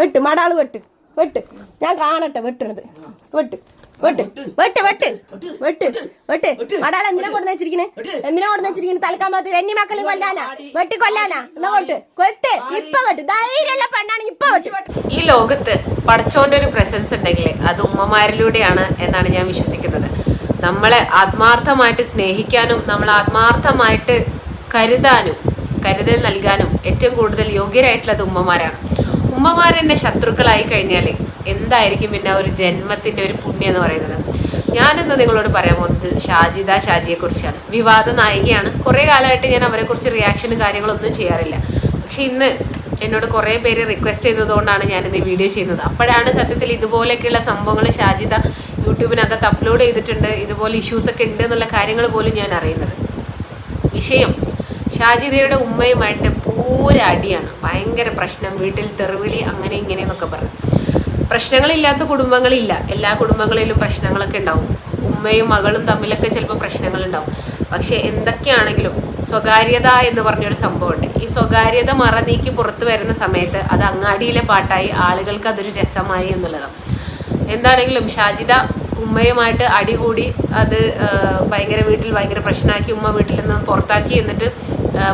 വെട്ട്. മടാൾ വെട്ട്. വെട്ട്. ഞാൻ കാണട്ടെ വെട്ടണത്. വെട്ട്. വെട്ട്. വെട്ട്. വെട്ട് വെട്ട്. വെട്ട്. മടാൾ എന്തിനാ കൊടുന്ന് വെച്ചിരിക്കണേ? എന്തിനാ കൊടുന്ന് വെച്ചിരിക്കണേ? തലക്കാമത്ത് എന്നി മക്കളും കൊല്ലാനാ. വെട്ടി കൊല്ലാനാ. എന്നാ വെട്ട്. കൊട്ട് ഇപ്പൊ വെട്ട്. ധൈര്യമുള്ള പെണ്ണാണെങ്കിൽ ഇപ്പൊ വെട്ട്. ഈ ലോകത്ത് പടച്ചോന്റെ ഒരു പ്രസൻസ് ഉണ്ടെങ്കിൽ അത് ഉമ്മമാരിലൂടെയാണ് എന്നാണ് ഞാൻ വിശ്വസിക്കുന്നത്. നമ്മളെ ആത്മാർത്ഥമായിട്ട് സ്നേഹിക്കാനും നമ്മൾ ആത്മാർത്ഥമായിട്ട് കരുതാനും കരുതൽ നൽകാനും ഏറ്റവും കൂടുതൽ യോഗ്യരായിട്ടുള്ളത് ഉമ്മമാരാണ്. ഉമ്മമാരെന്നെ ശത്രുക്കളായി കഴിഞ്ഞാൽ എന്തായിരിക്കും പിന്നെ ഒരു ജന്മത്തിന്റെ ഒരു പുണ്യം എന്ന് പറയുന്നത്? ഞാനിന്ന് നിങ്ങളോട് പറയാൻ പോകുന്നത് ഷാജിദ ഷാജിയെ കുറിച്ചാണ്. വിവാദ നായികയാണ്. കുറേ കാലമായിട്ട് ഞാൻ അവരെക്കുറിച്ച് റിയാക്ഷനും കാര്യങ്ങളൊന്നും ചെയ്യാറില്ല. പക്ഷെ ഇന്ന് എന്നോട് കുറേ പേര് റിക്വസ്റ്റ് ചെയ്തതുകൊണ്ടാണ് ഞാൻ ഈ വീഡിയോ ചെയ്യുന്നത്. അപ്പോഴാണ് സത്യത്തിൽ ഇതുപോലെയൊക്കെയുള്ള സംഭവങ്ങൾ ഷാജിദ യൂട്യൂബിനകത്ത് അപ്ലോഡ് ചെയ്തിട്ടുണ്ട്. ഇതുപോലെ ഇഷ്യൂസ് ഒക്കെ ഉണ്ട് എന്നുള്ള കാര്യങ്ങൾ പോലും ഞാൻ അറിയുന്നത്. വിഷയം. ഷാജിദയുടെ ഉമ്മയുമായിട്ട് പൂര അടിയാണ് ഭയങ്കര പ്രശ്നം. വീട്ടിൽ തെറിവിളി അങ്ങനെ ഇങ്ങനെ എന്നൊക്കെ പറഞ്ഞു പ്രശ്നങ്ങളില്ലാത്ത കുടുംബങ്ങളില്ല. എല്ലാ കുടുംബങ്ങളിലും പ്രശ്നങ്ങളൊക്കെ ഉണ്ടാവും. ഉമ്മയും മകളും തമ്മിലൊക്കെ ചിലപ്പോൾ പ്രശ്നങ്ങളുണ്ടാവും. പക്ഷെ എന്തൊക്കെയാണെങ്കിലും സ്വകാര്യത എന്ന് പറഞ്ഞൊരു സംഭവമുണ്ട്. ഈ സ്വകാര്യത മറ നീക്കി പുറത്തു വരുന്ന സമയത്ത് അത് അങ്ങാടിയിലെ പാട്ടായി ആളുകൾക്ക് അതൊരു രസമായി എന്നുള്ളതാണ്. എന്താണെങ്കിലും ഷാജിദ ഉമ്മയുമായിട്ട് അടികൂടി അത് ഭയങ്കര വീട്ടിൽ ഭയങ്കര പ്രശ്നമാക്കി ഉമ്മ വീട്ടിൽ നിന്ന് പുറത്താക്കി എന്നിട്ട്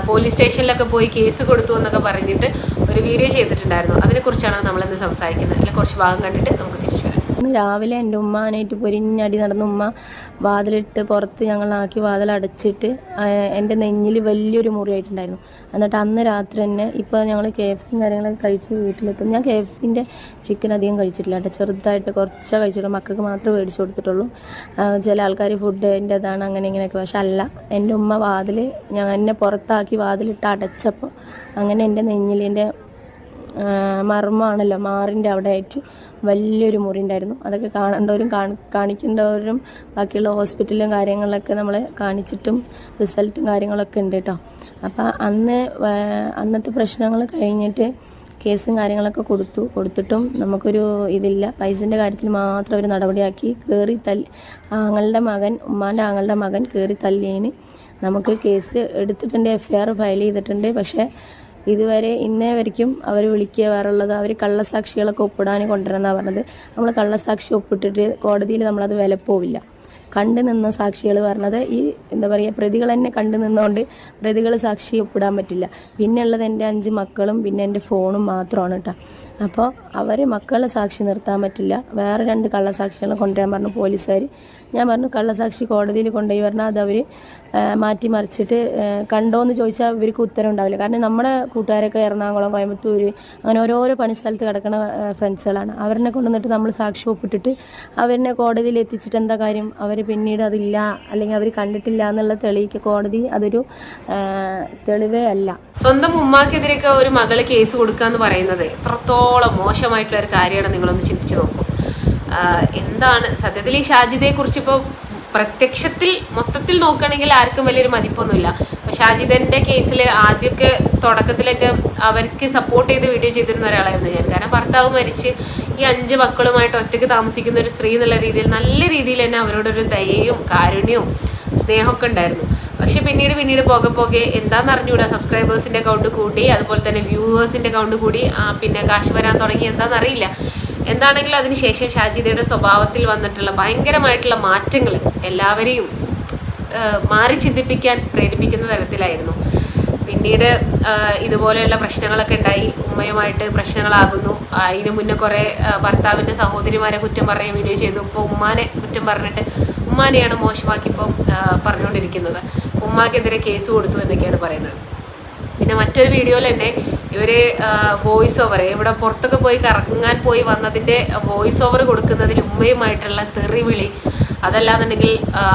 പോലീസ് സ്റ്റേഷനിലൊക്കെ പോയി കേസ് കൊടുത്തു എന്നൊക്കെ പറഞ്ഞിട്ട് ഒരു വീഡിയോ ചെയ്തിട്ടുണ്ടായിരുന്നു. അതിനെക്കുറിച്ചാണ് നമ്മളിന്ന് സംസാരിക്കുന്നത്. അതിൽ കുറച്ച് ഭാഗം കണ്ടിട്ട് നമുക്ക് തിരിച്ചു ഇന്ന് രാവിലെ എന്റെ ഉമ്മാനായിട്ട് പൊരിഞ്ഞടി നടന്ന ഉമ്മ വാതിലിട്ട് പുറത്ത് ഞങ്ങളാക്കി വാതിലടച്ചിട്ട് എന്റെ നെഞ്ഞിൽ വലിയൊരു മുറിയായിട്ടുണ്ടായിരുന്നു. എന്നിട്ട് അന്ന് രാത്രി തന്നെ ഇപ്പോൾ ഞങ്ങൾ കെ എഫ് സിയും കാര്യങ്ങളൊക്കെ കഴിച്ച് വീട്ടിലെത്തും. ഞാൻ കെ എഫ് സിന്റെ ചിക്കൻ അധികം കഴിച്ചിട്ടില്ല കേട്ടോ. ചെറുതായിട്ട് കുറച്ചേ കഴിച്ചിട്ടുള്ളൂ. മക്കൾക്ക് മാത്രമേ മേടിച്ച് കൊടുത്തിട്ടുള്ളൂ. ചില ആൾക്കാർ ഫുഡിന്റെ അതാണ് അങ്ങനെ ഇങ്ങനെയൊക്കെ. പക്ഷെ അല്ല എന്റെ ഉമ്മ വാതിൽ ഞാൻ എന്നെ പുറത്താക്കി വാതിലിട്ട് അടച്ചപ്പോൾ അങ്ങനെ എന്റെ നെഞ്ഞിൽ എന്റെ മർമ്മമാണല്ലോ മാറിന്റെ അവിടെ ആയിട്ട് വലിയൊരു മുറി ഉണ്ടായിരുന്നു. അതൊക്കെ കാണേണ്ടവരും കാണി കാണിക്കേണ്ടവരും ബാക്കിയുള്ള ഹോസ്പിറ്റലും കാര്യങ്ങളൊക്കെ നമ്മൾ കാണിച്ചിട്ടും റിസൾട്ടും കാര്യങ്ങളൊക്കെ ഉണ്ട് കേട്ടോ. അപ്പോൾ അന്ന് അന്നത്തെ പ്രശ്നങ്ങൾ കഴിഞ്ഞിട്ട് കേസും കാര്യങ്ങളൊക്കെ കൊടുത്തു. കൊടുത്തിട്ടും നമുക്കൊരു ഇതില്ല. പൈസന്റെ കാര്യത്തിൽ മാത്രം അവർ നടപടിയാക്കി കയറി തല്ലി ആങ്ങളുടെ മകൻ ഉമ്മാന്റെ ആങ്ങളുടെ മകൻ കയറി തല്ലിയതിന് നമുക്ക് കേസ് എടുത്തിട്ടുണ്ട് എഫ് ഐ ആർ ഫയൽ ചെയ്തിട്ടുണ്ട്. പക്ഷേ ഇതുവരെ ഇന്നേ വരയ്ക്കും അവർ വിളിക്കുക വേറുള്ളത് അവർ കള്ളസാക്ഷികളൊക്കെ ഒപ്പിടാൻ കൊണ്ടുവരണമെന്നാണ് പറഞ്ഞത്. നമ്മൾ കള്ളസാക്ഷി ഒപ്പിട്ടിട്ട് കോടതിയിൽ നമ്മളത് വിലപ്പോവില്ല കണ്ടു നിന്ന സാക്ഷികൾ പറഞ്ഞത് ഈ എന്താ പറയുക പ്രതികൾ തന്നെ കണ്ടു നിന്നുകൊണ്ട് പ്രതികൾ സാക്ഷി ഒപ്പിടാൻ പറ്റില്ല. പിന്നെ ഉള്ളത് എന്റെ അഞ്ച് മക്കളും പിന്നെ എന്റെ ഫോണും മാത്രമാണ് കേട്ടോ. അപ്പോൾ അവർ മക്കളെ സാക്ഷി നിർത്താൻ പറ്റില്ല. വേറെ രണ്ട് കള്ളസാക്ഷികളെ കൊണ്ടുവരാൻ പറഞ്ഞു പോലീസുകാർ ഞാൻ പറഞ്ഞു കള്ളസാക്ഷി കോടതിയിൽ കൊണ്ടുപോയി പറഞ്ഞാൽ അത് അവർ മാറ്റി മറിച്ചിട്ട് ആ, കണ്ടോന്ന് ചോദിച്ചാൽ ഇവർക്ക് ഉത്തരം ഉണ്ടാവില്ല. കാരണം നമ്മുടെ കൂട്ടുകാരൊക്കെ എറണാകുളം കോയമ്പത്തൂർ അങ്ങനെ ഓരോരോ പണിസ്ഥലത്ത് കിടക്കുന്ന ഫ്രണ്ട്സുകളാണ്. അവരെ കൊണ്ടുവന്നിട്ട് നമ്മൾ സാക്ഷി ഒപ്പിട്ടിട്ട് അവരെ കോടതിയിൽ എത്തിച്ചിട്ട് എന്താ കാര്യം? അവർ പിന്നീട് അതില്ല അല്ലെങ്കിൽ അവർ കണ്ടിട്ടില്ല എന്നുള്ള തെളിയിക്കുക കോടതി അതൊരു തെളിവേ അല്ല. സ്വന്തം ഉമ്മാക്കെതിരെയൊക്കെ ഒരു മകൾ കേസ് കൊടുക്കുക എന്ന് പറയുന്നത് എത്രത്തോളം മോശമായിട്ടുള്ള ഒരു കാര്യമാണ് നിങ്ങളൊന്ന് ചിന്തിച്ചു നോക്കും. എന്താണ് സത്യത്തിൽ ഈ ഷാജിദയെ കുറിച്ച് ഇപ്പോൾ പ്രത്യക്ഷത്തിൽ മൊത്തത്തിൽ നോക്കുകയാണെങ്കിൽ ആർക്കും വലിയൊരു മതിപ്പൊന്നുമില്ല. അപ്പോൾ ഷാജിദന്റെ കേസിൽ ആദ്യമൊക്കെ തുടക്കത്തിലൊക്കെ അവർക്ക് സപ്പോർട്ട് ചെയ്ത് വീഡിയോ ചെയ്തിരുന്ന ഒരാളായിരുന്നു ഞാൻ. കാരണം ഭർത്താവ് മരിച്ച് ഈ അഞ്ച് മക്കളുമായിട്ട് ഒറ്റയ്ക്ക് താമസിക്കുന്ന ഒരു സ്ത്രീ എന്നുള്ള രീതിയിൽ നല്ല രീതിയിൽ തന്നെ അവരോടൊരു ദയയും കാരുണ്യവും സ്നേഹമൊക്കെ ഉണ്ടായിരുന്നു. പക്ഷെ പിന്നീട് പിന്നീട് പോകെ പോകെ എന്താണെന്ന് അറിഞ്ഞുകൂടാ സബ്സ്ക്രൈബേഴ്സിന്റെ അക്കൗണ്ട് കൂടി അതുപോലെ തന്നെ വ്യൂവേഴ്സിന്റെ അക്കൗണ്ട് കൂടി പിന്നെ കാശ് വരാൻ തുടങ്ങി എന്താണെന്ന് അറിയില്ല. എന്താണെങ്കിലും അതിനുശേഷം ഷാജിദയുടെ സ്വഭാവത്തിൽ വന്നിട്ടുള്ള ഭയങ്കരമായിട്ടുള്ള മാറ്റങ്ങൾ എല്ലാവരെയും മാറി ചിന്തിപ്പിക്കാൻ പ്രേരിപ്പിക്കുന്ന തരത്തിലായിരുന്നു. പിന്നീട് ഇതുപോലെയുള്ള പ്രശ്നങ്ങളൊക്കെ ഉണ്ടായി. ഉമ്മയുമായിട്ട് പ്രശ്നങ്ങളാകുന്നു. അതിന് മുന്നേ കുറേ ഭർത്താവിന്റെ സഹോദരിമാരെ കുറ്റം പറഞ്ഞ വീഡിയോ ചെയ്തു. ഇപ്പോൾ ഉമ്മാനെ കുറ്റം പറഞ്ഞിട്ട് ഉമ്മാനെയാണ് മോശമാക്കി ഇപ്പം ആ, പറഞ്ഞുകൊണ്ടിരിക്കുന്നത്. ഉമ്മാക്കെതിരെ കേസ് കൊടുത്തു എന്നൊക്കെയാണ് പറയുന്നത്. പിന്നെ മറ്റൊരു വീഡിയോയിൽ തന്നെ ഇവർ വോയിസ് ഓവർ ഇവിടെ പുറത്തൊക്കെ പോയി കറങ്ങാൻ പോയി വന്നതിന്റെ വോയിസ് ഓവർ കൊടുക്കുന്നതിൽ ഉമ്മയുമായിട്ടുള്ള തെറിവിളി. അതല്ലാന്നുണ്ടെങ്കിൽ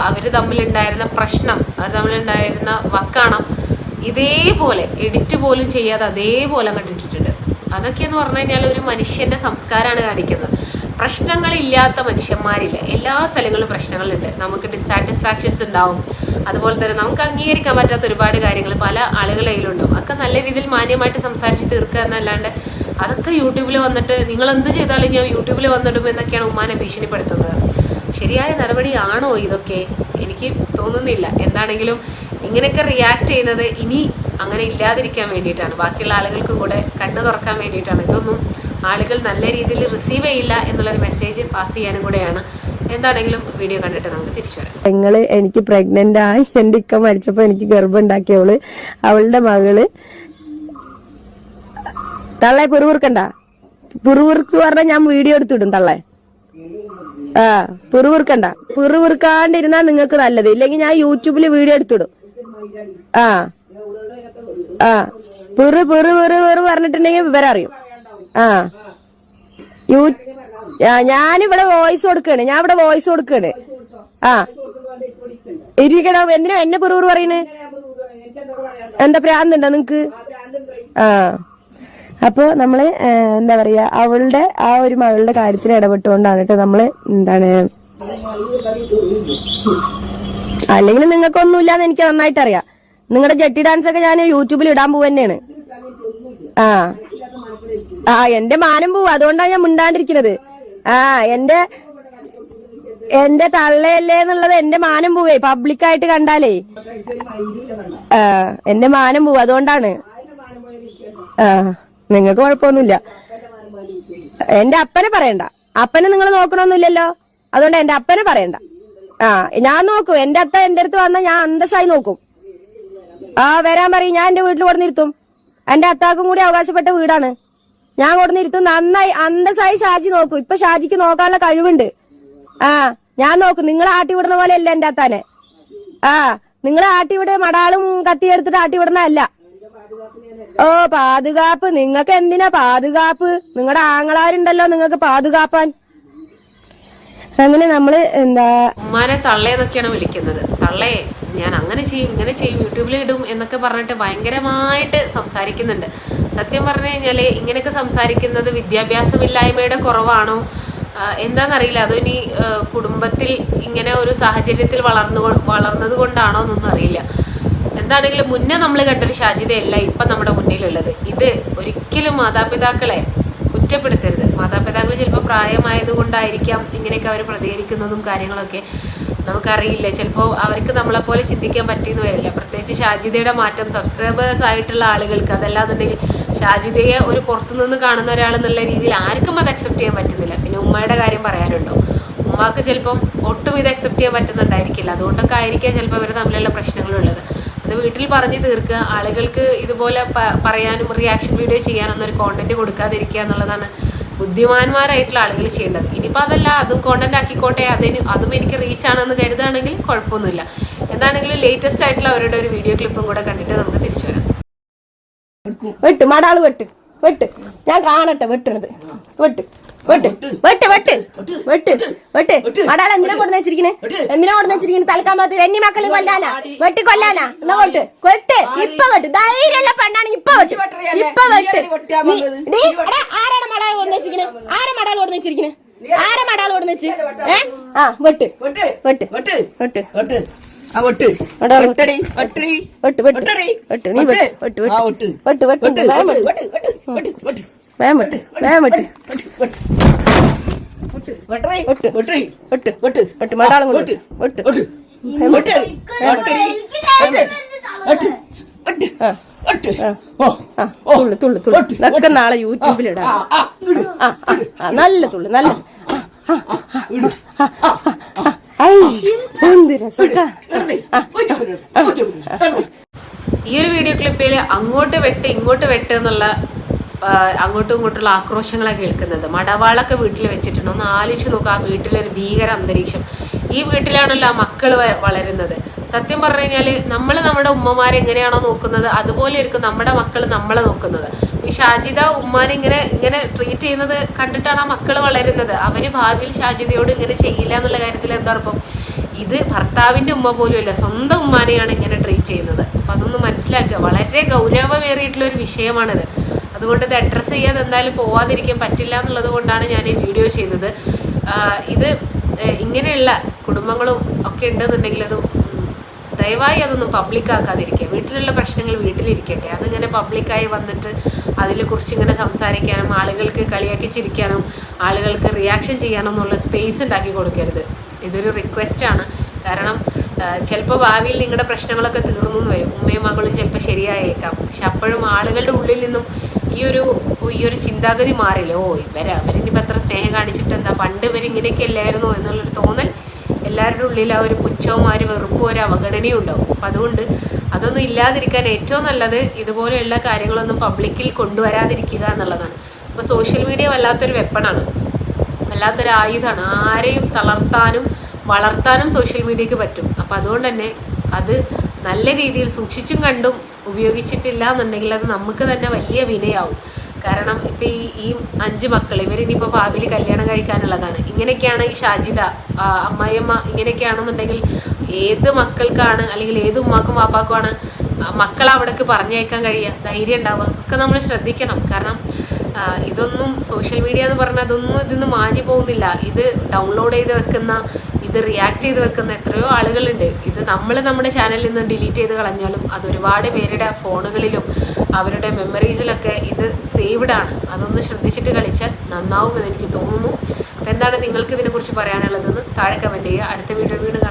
അവർ തമ്മിലുണ്ടായിരുന്ന പ്രശ്നം അവർ തമ്മിലുണ്ടായിരുന്ന വക്കാണം ഇതേപോലെ എഡിറ്റ് പോലും ചെയ്യാതെ അതേപോലെ കണ്ടിട്ടിട്ടുണ്ട് അതൊക്കെയെന്ന് പറഞ്ഞു കഴിഞ്ഞാൽ ഒരു മനുഷ്യന്റെ സംസ്കാരമാണ് കാണിക്കുന്നത്. പ്രശ്നങ്ങളില്ലാത്ത മനുഷ്യന്മാരില്ല? എല്ലാ സ്ഥലങ്ങളിലും പ്രശ്നങ്ങളുണ്ട്. നമുക്ക് ഡിസാറ്റിസ്ഫാക്ഷൻസ് ഉണ്ടാവും. അതുപോലെ തന്നെ നമുക്ക് അംഗീകരിക്കാൻ പറ്റാത്ത ഒരുപാട് കാര്യങ്ങൾ പല ആളുകളുടെ കയ്യിലുണ്ടാവും. അതൊക്കെ നല്ല രീതിയിൽ മാന്യമായിട്ട് സംസാരിച്ച് തീർക്കുക എന്നല്ലാണ്ട് അതൊക്കെ യൂട്യൂബിൽ വന്നിട്ട് നിങ്ങൾ എന്ത് ചെയ്താലും ഞാൻ യൂട്യൂബിൽ വന്നിടും എന്നൊക്കെയാണ് ഉമ്മാനെ ഭീഷണിപ്പെടുത്തുന്നത്. ശരിയായ നടപടിയാണോ ഇതൊക്കെ? എനിക്ക് തോന്നുന്നില്ല. എന്താണെങ്കിലും ഇങ്ങനെയൊക്കെ റിയാക്ട് ചെയ്യുന്നത് ഇനി അങ്ങനെ ഇല്ലാതിരിക്കാൻ വേണ്ടിയിട്ടാണ്. ബാക്കിയുള്ള ആളുകൾക്കും കൂടെ കണ്ണു തുറക്കാൻ വേണ്ടിയിട്ടാണ്. ഇതൊന്നും ആളുകൾ നല്ല രീതിയിൽ റിസീവ് ചെയ്യില്ല എന്നുള്ളൊരു മെസ്സേജ് പാസ് ചെയ്യാനും കൂടെയാണ്. എന്താണെങ്കിലും വീഡിയോ കണ്ടിട്ട് നമുക്ക് തിരിച്ചു വരാം. നിങ്ങൾ എനിക്ക് പ്രഗ്നന്റ് ആയി എന്റെ ഇക്ക മരിച്ചപ്പോ എനിക്ക് ഗർഭം ഉണ്ടാക്കിയവൾ അവളുടെ മകൾ തള്ളെ പിറുവിറുക്കണ്ട പുറവുറുക്ക് പറഞ്ഞാൽ ഞാൻ വീഡിയോ എടുത്തിടും തള്ളെ. ആ പിറുവിറുക്കണ്ട പിറുവിറുക്കാണ്ടിരുന്നാ നിങ്ങൾക്ക് നല്ലത്. ഇല്ലെങ്കിൽ ഞാൻ യൂട്യൂബിൽ വീഡിയോ എടുത്തിടും. ആ. ആ. പിറു പിറു പിറു പിറു പറഞ്ഞിട്ടുണ്ടെങ്കിൽ വിവരം അറിയും. ആ. യൂ ആ, ഞാനിവിടെ വോയിസ് കൊടുക്കാണ്. ഞാൻ ഇവിടെ വോയിസ് കൊടുക്കാണ്. ആ. ഇരിക്കണം എന്തിനാ എന്നെ പെറൂർ പറയണ്? എന്താ പ്രാന്തുണ്ടോ നിങ്ങക്ക്? ആ. അപ്പൊ നമ്മൾ എന്താ പറയാ അവളുടെ ആ ഒരു മകളുടെ കാര്യത്തിൽ ഇടപെട്ടുകൊണ്ടാണ് കേട്ടോ നമ്മൾ എന്താണ് അല്ലെങ്കിൽ നിങ്ങൾക്കൊന്നുമില്ലാന്ന് എനിക്ക് നന്നായിട്ട് അറിയാം നിങ്ങളുടെ ജെട്ടി ഡാൻസ് ഒക്കെ ഞാൻ യൂട്യൂബിൽ ഇടാൻ പോവന്നെയാണ്. ആ. ആ എന്റെ മാനം പോവും. അതുകൊണ്ടാണ് ഞാൻ മിണ്ടാണ്ടിരിക്കുന്നത് ആ എന്റെ എന്റെ തള്ളയല്ലേ എന്നുള്ളത് എന്റെ മാനം പോവേ. പബ്ലിക്കായിട്ട് കണ്ടാലേ. ആ എന്റെ മാനം പോവും. അതുകൊണ്ടാണ്. ആ നിങ്ങൾക്ക് കുഴപ്പമൊന്നുമില്ല. എന്റെ അപ്പനെ പറയണ്ട. അപ്പനെ നിങ്ങൾ നോക്കണമൊന്നുമില്ലല്ലോ അതുകൊണ്ട് എന്റെ അപ്പനെ പറയണ്ട. ആ ഞാൻ നോക്കും. എന്റെ അത്ത എന്റെ അടുത്ത് വന്നാൽ ഞാൻ അന്തസ്സായി നോക്കും. ആ വരാൻ പറയും. ഞാൻ എന്റെ വീട്ടിൽ കൊടുന്നിരുത്തും എന്റെ അത്താക്കും കൂടി അവകാശപ്പെട്ട വീടാണ്. ഞാൻ കൊടുന്ന് ഇരുത്തും. നന്നായി അന്തസ്സായി ഷാജി നോക്കൂ. ഇപ്പൊ ഷാജിക്ക് നോക്കാനുള്ള കഴിവുണ്ട്. ആ ഞാൻ നോക്കും. നിങ്ങൾ ആട്ടി വിടുന്ന പോലെ അല്ല എന്റെ അത്താനെ. ആ നിങ്ങൾ ആട്ടി വിട് മടാളും കത്തി എടുത്തിട്ട് ആട്ടി വിടണ അല്ല ഓ പാതുകാപ്പ്. നിങ്ങൾക്ക് എന്തിനാ പാതുകാപ്പ്? നിങ്ങളുടെ ആങ്ങളാരുണ്ടല്ലോ നിങ്ങൾക്ക് പാതുകാപ്പാൻ. അങ്ങനെ നമ്മൾ എന്താ ഉമ്മാനെ തള്ളേന്നൊക്കെയാണ് വിളിക്കുന്നത്. തള്ളേ ഞാൻ അങ്ങനെ ചെയ്യും ഇങ്ങനെ ചെയ്യും യൂട്യൂബിൽ ഇടും എന്നൊക്കെ പറഞ്ഞിട്ട് ഭയങ്കരമായിട്ട് സംസാരിക്കുന്നുണ്ട്. സത്യം പറഞ്ഞു കഴിഞ്ഞാൽ ഇങ്ങനെയൊക്കെ സംസാരിക്കുന്നത് വിദ്യാഭ്യാസമില്ലായ്മയുടെ കുറവാണോ? എന്താണെന്നറിയില്ല അതോ ഇനി കുടുംബത്തിൽ ഇങ്ങനെ ഒരു സാഹചര്യത്തിൽ വളർന്നു വളർന്നത് കൊണ്ടാണോ എന്നൊന്നും അറിയില്ല. എന്താണെങ്കിലും മുന്നേ നമ്മൾ കണ്ടൊരു ഷാജിതയല്ല ഇപ്പം നമ്മുടെ മുന്നിലുള്ളത്. ഇത് ഒരിക്കലും മാതാപിതാക്കളെ കുറ്റപ്പെടുത്തരുത്. മാതാപിതാക്കൾ ചിലപ്പോൾ പ്രായമായത് കൊണ്ടായിരിക്കാം ഇങ്ങനെയൊക്കെ അവർ പ്രതികരിക്കുന്നതും കാര്യങ്ങളൊക്കെ. നമുക്കറിയില്ല. ചിലപ്പോൾ അവർക്ക് നമ്മളെപ്പോലെ ചിന്തിക്കാൻ പറ്റിയെന്ന് വരില്ല. പ്രത്യേകിച്ച് ഷാജിതയുടെ മാറ്റം സബ്സ്ക്രൈബേഴ്സ് ആയിട്ടുള്ള ആളുകൾക്ക് അതല്ലാന്നുണ്ടെങ്കിൽ ഷാജിതയെ ഒരു പുറത്തുനിന്ന് കാണുന്ന ഒരാൾ എന്നുള്ള രീതിയിൽ ആർക്കും അത് അക്സെപ്റ്റ് ചെയ്യാൻ പറ്റുന്നില്ല. പിന്നെ ഉമ്മയുടെ കാര്യം പറയാനുണ്ടോ? ഉമ്മാക്ക് ചിലപ്പം ഒട്ടും ഇത് അക്സെപ്റ്റ് ചെയ്യാൻ പറ്റുന്നുണ്ടായിരിക്കില്ല. അതുകൊണ്ടൊക്കെ ആയിരിക്കാം ചിലപ്പോൾ ഇവർ തമ്മിലുള്ള പ്രശ്നങ്ങളുള്ളത്. അത് വീട്ടിൽ പറഞ്ഞ് തീർക്കുക. ആളുകൾക്ക് ഇതുപോലെ പറയാനും റിയാക്ഷൻ വീഡിയോ ചെയ്യാനൊന്നും ഒരു കോണ്ടന്റ് കൊടുക്കാതിരിക്കുക എന്നുള്ളതാണ് ബുദ്ധിമാന്മാരായിട്ടുള്ള ആളുകൾ ചെയ്യേണ്ടത്. ഇനിയിപ്പോൾ അതല്ല അതും കോണ്ടന്റ് ആക്കിക്കോട്ടെ അതിന് അതും എനിക്ക് റീച്ച് ആണെന്ന് കരുതുകയാണെങ്കിൽ കുഴപ്പമൊന്നുമില്ല. എന്താണെങ്കിലും ലേറ്റസ്റ്റ് ആയിട്ടുള്ള അവരുടെ ഒരു വീഡിയോ ക്ലിപ്പും കൂടെ കണ്ടിട്ട് നമുക്ക് തിരിച്ചു വരാം. വെട്ട്. മടാൾ വെട്ട്. വെട്ട്. ഞാൻ കാണട്ടെ വെട്ടണത്. വെട്ട്. വെട്ട്. വെട്ട്. വെട്ട് വെട്ട്. വെട്ട്. അടാൾ എന്തിനാ കൊടുന്ന വെച്ചിരിക്കണേ? എന്തിനാ കൊടുന്ന് വെച്ചിരിക്കണേ? പാത്ത് എന്നി മക്കളെ കൊല്ലാനാ. വെട്ട് കൊല്ലാനാ. എന്നാ വെട്ട് കൊട്ട്. ഇപ്പൊ വെട്ട്. ധൈര്യമുള്ള പെണ്ണാണ് ഇപ്പൊ വെട്ട്. ഇപ്പൊ വെട്ട്. നീ- ആരാണ് മടാൾ കൊടുന്ന് വെച്ചിരിക്കണേ? ആരാ മടാൾ കൊടുന്ന് വെച്ചിരിക്കണേ? ആരാ മടാൾ കൊടുന്ന് വെച്ച് ഏ ആ വെട്ട് വെട്ട് വെട്ട് വെട്ട് വെട്ട് വെട്ട് വെട്ട് മടാളം കൊണ്ട് വെട്ട് വെട്ട് വെട്ട് തുള്ളു തുള്ളു തുള്ളു. ഇതൊക്കെ നാളെ യൂട്യൂബിലിടാം ആ ആ ഇട് നല്ല തുള്ളു നല്ല. എന്ത് രസക്കാ ഈ ഒരു വീഡിയോ ക്ലിപ്പിൽ അങ്ങോട്ട് വെട്ട് ഇങ്ങോട്ട് വെട്ട് എന്നുള്ള അങ്ങോട്ടും ഇങ്ങോട്ടുള്ള ആക്രോശങ്ങളാണ് കേൾക്കുന്നത്. മടവാളൊക്കെ വീട്ടിൽ വെച്ചിട്ടുണ്ട്. ഒന്ന് ആലോചിച്ച് നോക്കുക ആ വീട്ടിലൊരു ഭീകര അന്തരീക്ഷം. ഈ വീട്ടിലാണല്ലോ ആ മക്കൾ വളരുന്നത്. സത്യം പറഞ്ഞു കഴിഞ്ഞാൽ നമ്മൾ നമ്മുടെ ഉമ്മമാരെ എങ്ങനെയാണോ നോക്കുന്നത് അതുപോലെ ആയിരിക്കും നമ്മുടെ മക്കൾ നമ്മളെ നോക്കുന്നത്. ഈ ഷാജിദ ഉമ്മാനെ ഇങ്ങനെ ഇങ്ങനെ ട്രീറ്റ് ചെയ്യുന്നത് കണ്ടിട്ടാണ് ആ മക്കൾ വളരുന്നത്. അവർ ഭാവിയിൽ ഷാജിദയോട് ഇങ്ങനെ ചെയ്യില്ല എന്നുള്ള കാര്യത്തിൽ എന്താ പറയുക ഇത് ഭർത്താവിന്റെ ഉമ്മ പോലും അല്ല സ്വന്തം ഉമ്മാനെയാണ് ഇങ്ങനെ ട്രീറ്റ് ചെയ്യുന്നത്. അപ്പം അതൊന്ന് മനസ്സിലാക്കുക. വളരെ ഗൗരവമേറിയിട്ടുള്ള ഒരു വിഷയമാണിത്. അതുകൊണ്ട് ഇത് അഡ്രസ്സ് ചെയ്യാതെ എന്തായാലും പോവാതിരിക്കാൻ പറ്റില്ല എന്നുള്ളത് കൊണ്ടാണ് ഞാൻ ഈ വീഡിയോ ചെയ്തത്. ഇത് ഇങ്ങനെയുള്ള കുടുംബങ്ങളും ഒക്കെ ഉണ്ടെന്നുണ്ടെങ്കിൽ അത് ദയവായി അതൊന്നും പബ്ലിക്കാക്കാതിരിക്കുക വീട്ടിലുള്ള പ്രശ്നങ്ങൾ വീട്ടിലിരിക്കട്ടെ. അതിങ്ങനെ പബ്ലിക്കായി വന്നിട്ട് അതിനെക്കുറിച്ച് ഇങ്ങനെ സംസാരിക്കാനും ആളുകൾക്ക് കളിയാക്കി ചിരിക്കാനും ആളുകൾക്ക് റിയാക്ഷൻ ചെയ്യാനും എന്നുള്ള സ്പേസ് ഉണ്ടാക്കി കൊടുക്കരുത്. ഇതൊരു റിക്വസ്റ്റാണ് കാരണം ചിലപ്പോൾ ഭാവിയിൽ നിങ്ങളുടെ പ്രശ്നങ്ങളൊക്കെ തീർന്നു എന്ന് വരും. ഉമ്മയും മകളും ചിലപ്പോൾ ശരിയായേക്കാം. പക്ഷെ അപ്പോഴും ആളുകളുടെ ഉള്ളിൽ നിന്നും ഈ ഒരു ഈ ഒരു ചിന്താഗതി മാറില്ല? ഓ ഇവരെ അവരിനിപ്പോൾ അത്ര സ്നേഹം കാണിച്ചിട്ട് എന്താ പണ്ട് ഇവരിങ്ങനെയൊക്കെ അല്ലായിരുന്നോ? എന്നുള്ളൊരു തോന്നൽ എല്ലാവരുടെ ഉള്ളിൽ ആ ഒരു പുച്ഛവും ആ ഒരു വെറുപ്പും ഒരു അവഗണനയും ഉണ്ടാവും. അപ്പം അതുകൊണ്ട് അതൊന്നും ഇല്ലാതിരിക്കാൻ ഏറ്റവും നല്ലത് ഇതുപോലെയുള്ള കാര്യങ്ങളൊന്നും പബ്ലിക്കിൽ കൊണ്ടുവരാതിരിക്കുക എന്നുള്ളതാണ്. അപ്പോൾ സോഷ്യൽ മീഡിയ വല്ലാത്തൊരു വെപ്പണാണ് വല്ലാത്തൊരു ആയുധമാണ്. ആരെയും തളർത്താനും വളർത്താനും സോഷ്യൽ മീഡിയക്ക് പറ്റും. അപ്പം അതുകൊണ്ട് തന്നെ അത് നല്ല രീതിയിൽ സൂക്ഷിച്ചും കണ്ടും ഉപയോഗിച്ചിട്ടില്ല എന്നുണ്ടെങ്കിൽ അത് നമുക്ക് തന്നെ വലിയ വിനയാവും. കാരണം ഇപ്പം ഈ ഈ അഞ്ച് മക്കൾ ഇവരിനിയിപ്പോൾ ഭാവിയിൽ കല്യാണം കഴിക്കാനുള്ളതാണ്. ഇങ്ങനെയൊക്കെയാണ് ഈ ഷാജിദ അമ്മായിയമ്മ ഇങ്ങനെയൊക്കെയാണെന്നുണ്ടെങ്കിൽ ഏത് മക്കൾക്കാണ് അല്ലെങ്കിൽ ഏത് ഉമ്മാക്കും വാപ്പാക്കുമാണ് മക്കളെ അവിടേക്ക് പറഞ്ഞയക്കാൻ കഴിയുക? ധൈര്യം ഉണ്ടാവുക. ഒക്കെ നമ്മൾ ശ്രദ്ധിക്കണം. കാരണം ഇതൊന്നും സോഷ്യൽ മീഡിയ എന്ന് പറഞ്ഞാൽ അതൊന്നും ഇതിന്ന് മാഞ്ഞു പോകുന്നില്ല. ഇത് ഡൗൺലോഡ് ചെയ്ത് വെക്കുന്ന ഇത് റിയാക്ട് ചെയ്ത് വെക്കുന്ന എത്രയോ ആളുകളുണ്ട്. ഇത് നമ്മൾ നമ്മുടെ ചാനലിൽ നിന്ന് ഡിലീറ്റ് ചെയ്ത് കളഞ്ഞാലും അത് ഒരുപാട് പേരുടെ ഫോണുകളിലും അവരുടെ മെമ്മറീസിലൊക്കെ ഇത് സേവ്ഡ് ആണ്. അതൊന്ന് ശ്രദ്ധിച്ചിട്ട് കളിച്ചാൽ നന്നാവുമെന്ന് എനിക്ക് തോന്നുന്നു. അപ്പോൾ എന്താണ് നിങ്ങൾക്ക് ഇതിനെക്കുറിച്ച് പറയാനുള്ളതെന്ന് താഴെ കമന്റ് ചെയ്യുക. അടുത്ത വീഡിയോ വീണ്ടും